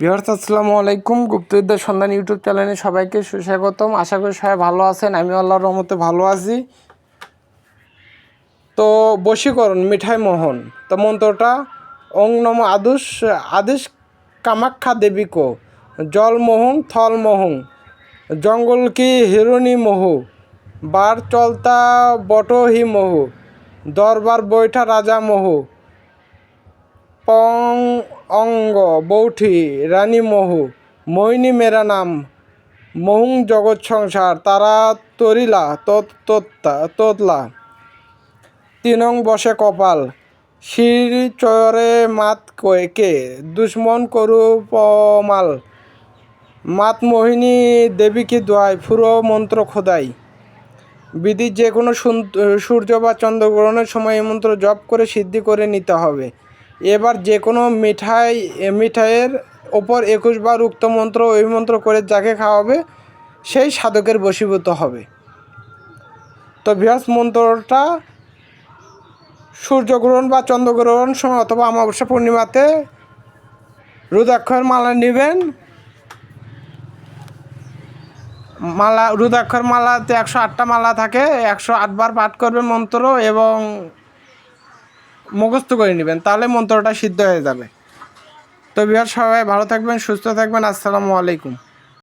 বিহার্স আসসালামু আলাইকুম। গুপ্তবিদ্যার সন্ধান ইউটিউব চ্যানেলে সবাইকে সুস্বাগতম। আশা করি সবাই ভালো আছেন। আমি আল্লাহর রহমতে ভালো আছি। তো বশীকরণ, মিঠাই মোহন। তো মন্ত্রটা, ওং নম আদুষ আদেশ কামাখ্যা দেবী কো জল মোহং, থল মোহং। জঙ্গল কি হিরণী মোহু? বার চলতা বটহি মোহু। দরবার বৈঠা রাজা মোহু। পং অঙ্গ, বৌঠি, রানী মহু মোহিনী মেরা নাম, মহুং জগৎ সংসার, তারা তরিলা তত তত্তা তোতলা তিনং বসে কপাল, শির চরে মাত কে, দুশ্মন করু পমাল। মাত মোহিনী দেবী কি দোয়াই, ফুরো মন্ত্র খোদাই। বিধির যে কোনো সূর্য বা চন্দ্রগ্রহণের সময় এই মন্ত্র জপ করে সিদ্ধি করে নিতে হবে। এবার যে কোনো মিঠাই মিঠাইয়ের ওপর একুশ বার উক্ত মন্ত্র ওই মন্ত্র করে যাকে খাওয়াবে, সেই সাধকের বশীভূত হবে। তো বৃহস্প মন্ত্রটা সূর্যগ্রহণ বা চন্দ্রগ্রহণ সময় অথবা অমাবস্যা পূর্ণিমাতে রুদ্রাক্ষর মালা নেবেন। মালা, রুদ্রাক্ষর মালাতে একশো আটটা মালা থাকে, একশো আটবার পাঠ করবে মন্ত্র এবং মুখস্থ করে নেবেন, তাহলে মন্ত্রটা সিদ্ধ হয়ে যাবে। তো বিহার সবাই ভালো থাকবেন, সুস্থ থাকবেন, আসসালামু আলাইকুম।